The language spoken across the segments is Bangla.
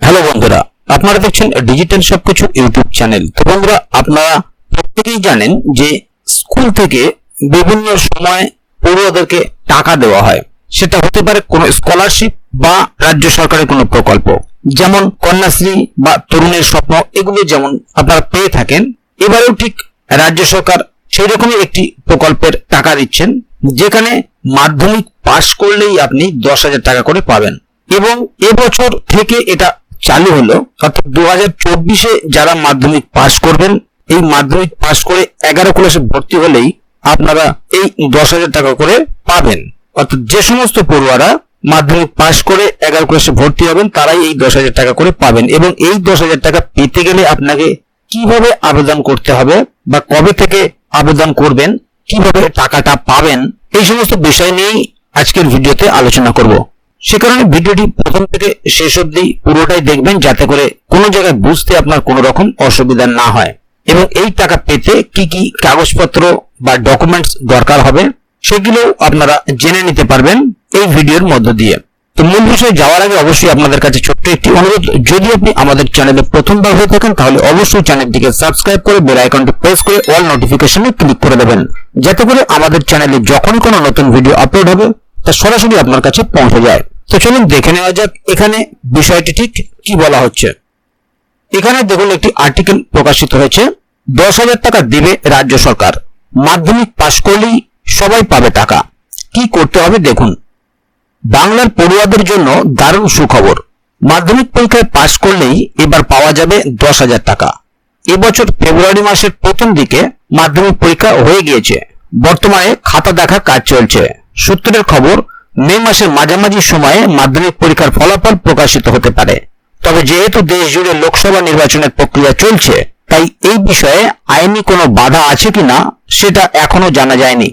হ্যালো বন্ধুরা, আপনারা দেখছেন ডিজিটাল সবকিছু ইউটিউব চ্যানেল। তো বন্ধুরা, আপনারা প্রত্যেকেই জানেন যে স্কুল থেকে বিভিন্ন সময় পড়ুয়াদেরকে টাকা দেওয়া হয়। সেটা হতে পারে কোনো স্কলারশিপ বা রাজ্য সরকারের কোনো প্রকল্প। যেমন কন্যাশ্রী বা তরুণের স্বপ্ন, এগুলো যেমন আপনারা পেয়ে থাকেন, এবারেও ঠিক রাজ্য সরকার সেই রকমই একটি প্রকল্পের টাকা দিচ্ছেন, যেখানে মাধ্যমিক পাশ করলেই আপনি দশ হাজার টাকা করে পাবেন। এবং এবছর থেকে এটা চালু হলো, অর্থাৎ দু হাজার চব্বিশে যারা মাধ্যমিক পাশ করবেন, এই মাধ্যমিক পাশ করে এগারো ক্লাসে ভর্তি হলেই আপনারা এই দশ হাজার টাকা করে পাবেন। অর্থাৎ যে সমস্ত পড়ুয়ারা মাধ্যমিক পাশ করে এগারো ক্লাসে ভর্তি হবেন, তারাই এই দশ হাজার টাকা করে পাবেন এবং এই দশ হাজার টাকা পেতে গেলে আপনাকে কীভাবে আবেদন করতে হবে বা কবে থেকে আবেদন করবেন, কীভাবে টাকাটা পাবেন, এই সমস্ত বিষয় নিয়েই আজকের ভিডিওতে আলোচনা করব। সে কারণে ভিডিওটি প্রথম থেকে শেষ অবধি পুরোটাই দেখবেন, যাতে করে কোনো জায়গায় বুঝতে আপনার কোনো রকম অসুবিধা না হয়। এবং এই টাকা পেতে কি কি কাগজপত্র বা ডকুমেন্টস দরকার হবে সেগুলো আপনারা জেনে নিতে পারবেন এই ভিডিওর মধ্য দিয়ে। তো মূল বিষয়ে যাওয়ার আগে অবশ্যই আপনাদের কাছে ছোট্ট একটি অনুরোধ, যদি আপনি আমাদের চ্যানেলে প্রথমবার হয়ে থাকেন, তাহলে অবশ্যই চ্যানেলটিকে সাবস্ক্রাইব করে বেল আইকনটি প্রেস করে অল নোটিফিকেশনে ক্লিক করে দেবেন। যাতে করে আমাদের চ্যানেলে যখন কোনো নতুন ভিডিও আপলোড হবে তা সরাসরি আপনার কাছে পৌঁছে যায়। তো চলুন দেখে নেওয়া যাক এখানে বিষয়টি ঠিক কি বলা হচ্ছে। এখানে দেখুন একটি আর্টিকেল প্রকাশিত হয়েছে, দশ হাজার টাকা দেবে রাজ্য সরকার, মাধ্যমিক পাশ করলেই সবাই পাবে টাকা। কি করতে হবে দেখুন। বাংলার পড়ুয়াদের জন্য দারুণ সুখবর, মাধ্যমিক পরীক্ষায় পাশ করলেই এবার পাওয়া যাবে দশ হাজার টাকা। এবছর ফেব্রুয়ারি মাসের প্রথম দিকে মাধ্যমিক পরীক্ষা হয়ে গিয়েছে, বর্তমানে খাতা দেখা কাজ চলছে। সূত্রের খবর, মে মাসের মাঝামাঝি সময়ে মাধ্যমিক পরীক্ষার ফলাফল প্রকাশিত হতে পারে। তবে যেহেতু দেশ জুড়ে লোকসভা নির্বাচনের প্রক্রিয়া চলছে, তাই এই বিষয়ে আইনি কোনো বাধা আছে কিনা, সেটা এখনও জানা যায়নি।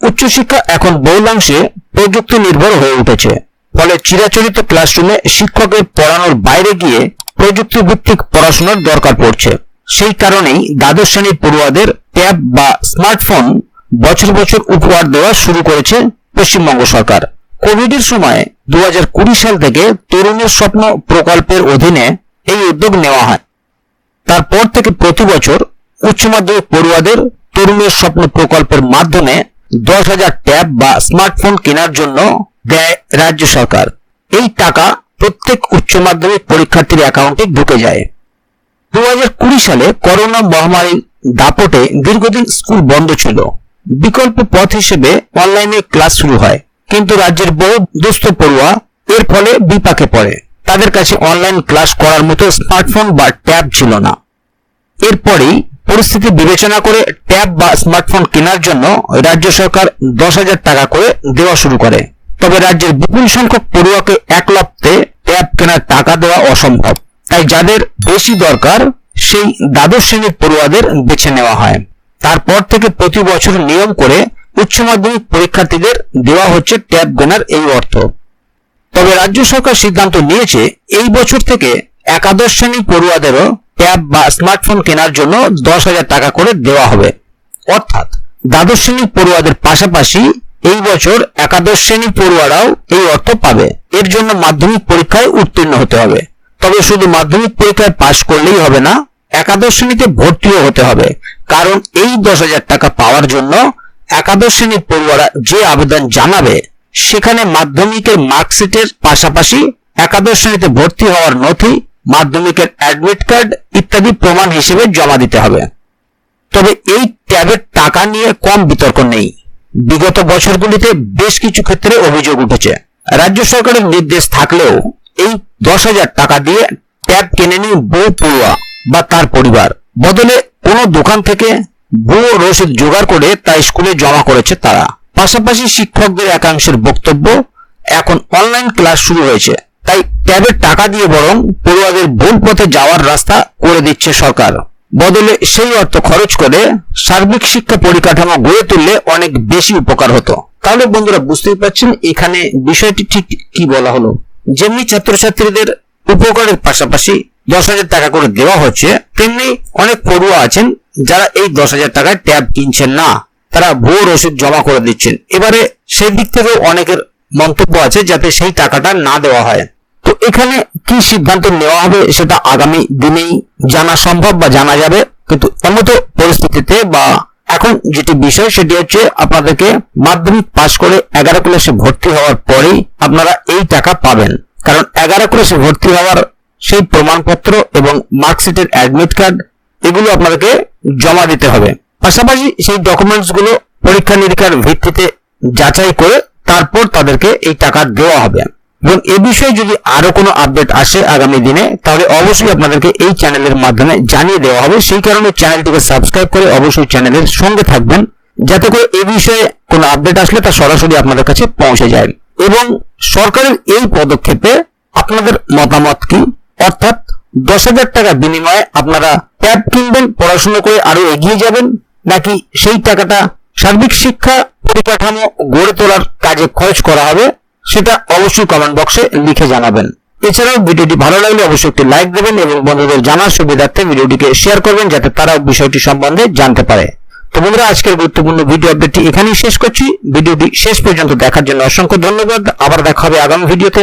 উচ্চশিক্ষা এখন বহুলাংশে প্রযুক্তি নির্ভর হয়ে উঠেছে। ফলে চিরাচরিত ক্লাসরুমে শিক্ষকের পড়ানোর বাইরে গিয়ে প্রযুক্তি ভিত্তিক পড়াশোনার দরকার পড়ছে। সেই কারণেই দ্বাদশ শ্রেণির পড়ুয়াদের ট্যাব বা স্মার্টফোন বছর বছর উপহার দেওয়া শুরু করেছে পশ্চিমবঙ্গ সরকার। কোভিড এর সময় দু হাজার কুড়ি সাল থেকে তরুণের স্বপ্ন প্রকল্পের অধীনে এই উদ্যোগ নেওয়া হয়। তারপর থেকে প্রতি বছর উচ্চ মাধ্যমিক পড়ুয়াদের তরুণের স্বপ্ন প্রকল্পের মাধ্যমে দশ হাজার ট্যাব বা স্মার্টফোন কেনার জন্য দেয় রাজ্য সরকার। এই টাকা প্রত্যেক উচ্চ মাধ্যমিক পরীক্ষার্থীর অ্যাকাউন্টে ঢুকে যায়। দু হাজার কুড়ি সালে করোনা মহামারীর দাপটে দীর্ঘদিন স্কুল বন্ধ ছিল। বিকল্প পথ হিসেবে অনলাইনে ক্লাস শুরু হয়। কিন্তু রাজ্যের বহু দুস্থ পড়ুয়া এর ফলে বিপাকে পড়ে। তাদের কাছে অনলাইন ক্লাস করার মতো স্মার্টফোন বা ট্যাব ছিল না। এরপরেই পরিস্থিতি বিবেচনা করে ট্যাব বা স্মার্টফোন কেনার জন্য রাজ্য সরকার দশ হাজার টাকা করে দেওয়া শুরু করে। তবে রাজ্যের বিপুল সংখ্যক পড়ুয়াকে এক লপ্তে ট্যাব কেনার টাকা দেওয়া অসম্ভব। তাই যাদের বেশি দরকার, সেই দ্বাদশ শ্রেণির পড়ুয়াদের বেছে নেওয়া হয়। তারপর থেকে প্রতি বছর নিয়ম করে উচ্চ মাধ্যমিক পরীক্ষার্থীদের দেওয়া হচ্ছে ট্যাব কেনার এই অর্থ। তবে রাজ্য সরকার সিদ্ধান্ত নিয়েছে, এই বছর থেকে একাদশ শ্রেণি পড়ুয়াদেরও ট্যাব বা স্মার্টফোন কেনার জন্য দশ হাজার টাকা করে দেওয়া হবে। অর্থাৎ দ্বাদশ শ্রেণির পড়ুয়াদের পাশাপাশি এই বছর একাদশ শ্রেণির পড়ুয়ারাও এই অর্থ পাবে। এর জন্য মাধ্যমিক পরীক্ষায় উত্তীর্ণ হতে হবে। তবে শুধু মাধ্যমিক পরীক্ষায় পাশ করলেই হবে না, একাদশ শ্রেণীতে ভর্তিও হতে হবে। কারণ এই দশ হাজার টাকা পাওয়ার জন্য একাদশ শ্রেণির পড়ুয়ারা যে আবেদন জানাবে, সেখানে মাধ্যমিকের মার্কশিটের পাশাপাশি একাদশ শ্রেণীতে ভর্তি হওয়ার নথি, মাধ্যমিকের অ্যাডমিট কার্ড ইত্যাদি প্রমাণ হিসেবে জমা দিতে হবে। তবে এই ট্যাবের টাকা নিয়ে কম বিতর্ক নেই। বিগত বছরগুলিতে বেশ কিছু ক্ষেত্রে অভিযোগ উঠেছে। রাজ্য সরকারের নির্দেশ থাকলেও এই দশ হাজার টাকা দিয়ে ট্যাব কিনে নিয়ে বউ পড়ুয়া বা তার পরিবার। বদলে কোনো দোকান থেকে ভুয়ো রসিদ জোগাড় করে তা স্কুলে জমা করেছে তারা। পাশাপাশি শিক্ষকদের একাংশের বক্তব্য এখন অনলাইন ক্লাস শুরু হয়েছে। তাই ট্যাবের টাকা দিয়ে বরং পড়ুয়াদের ভুল পথে যাওয়ার রাস্তা করে দিচ্ছে সরকার। বদলে সেই অর্থ খরচ করে সার্বিক শিক্ষা পরিকাঠামো গড়ে তুললে অনেক বেশি উপকার হতো। তাহলে বন্ধুরা বুঝতেই পারছেন এখানে বিষয়টি ঠিক কি বলা হলো। যেমনি ছাত্রছাত্রীদের উপকারের পাশাপাশি দশ হাজার টাকা করে দেওয়া হচ্ছে। তেমনি অনেক পড়ুয়া আছেন যারা এই দশ হাজার টাকায় ট্যাব কিনছেন না। তারা ভুয়ো রসিদ জমা করে দিচ্ছেন। এবারে সেই দিক থেকেও অনেকের মন্তব্য আছে যাতে সেই টাকাটা না দেওয়া হয়। তো এখানে কি সিদ্ধান্ত নেওয়া হবে সেটা আগামী দিনেই জানা সম্ভব বা জানা যাবে। কিন্তু এমতো পরিস্থিতিতে বা এখন যেটি বিষয় সেটি হচ্ছে আপনাদেরকে মাধ্যমিক পাশ করে এগারো ক্লাসে ভর্তি হওয়ার পরেই আপনারা এই টাকা পাবেন। কারণ এগারো ক্লাসে ভর্তি হওয়ার সেই প্রমাণপত্র এবং মার্কশিটের অ্যাডমিট কার্ড এগুলো আপনাদেরকে জমা দিতে হবে। পাশাপাশি সেই ডকুমেন্টসগুলো পরীক্ষা নিরীক্ষার ভিত্তিতে যাচাই করে তারপর তাদেরকে এই টাকা দেওয়া হবে। এবং এ বিষয়ে যদি আরও কোনো আপডেট আসে আগামী দিনে, তাহলে অবশ্যই আপনাদেরকে এই চ্যানেলের মাধ্যমে জানিয়ে দেওয়া হবে। সেই কারণে চ্যানেলটিকে সাবস্ক্রাইব করে অবশ্যই চ্যানেলের সঙ্গে থাকবেন, যাতে করে এ বিষয়ে কোনো আপডেট আসলে তা সরাসরি আপনাদের কাছে পৌঁছে যায়। এবং সরকারের এই পদক্ষেপে আপনাদের মতামত কি? অর্থাৎ দশ হাজার টাকা বিনিময়ে আপনারা ট্যাব কিনবেন, পড়াশোনা করে আরও এগিয়ে যাবেন, নাকি সেই টাকাটা সার্বিক শিক্ষা পরিকাঠামো গড়ে তোলার কাজে খরচ করা হবে, সেটা অবশ্যই কমেন্ট বক্সে লিখে জানাবেন। এছাড়াও ভিডিওটি ভালো লাগলে অবশ্যই একটি লাইক দেবেন এবং বন্ধুদের জানার সুবিধার্থে ভিডিওটিকে শেয়ার করবেন, যাতে তারাও বিষয়টি সম্বন্ধে জানতে পারে। তো বন্ধুরা, আজকের গুরুত্বপূর্ণ ভিডিও আপডেটটি এখানেই শেষ করছি। ভিডিওটি শেষ পর্যন্ত দেখার জন্য অসংখ্য ধন্যবাদ। আবার দেখা হবে আগামী ভিডিওতে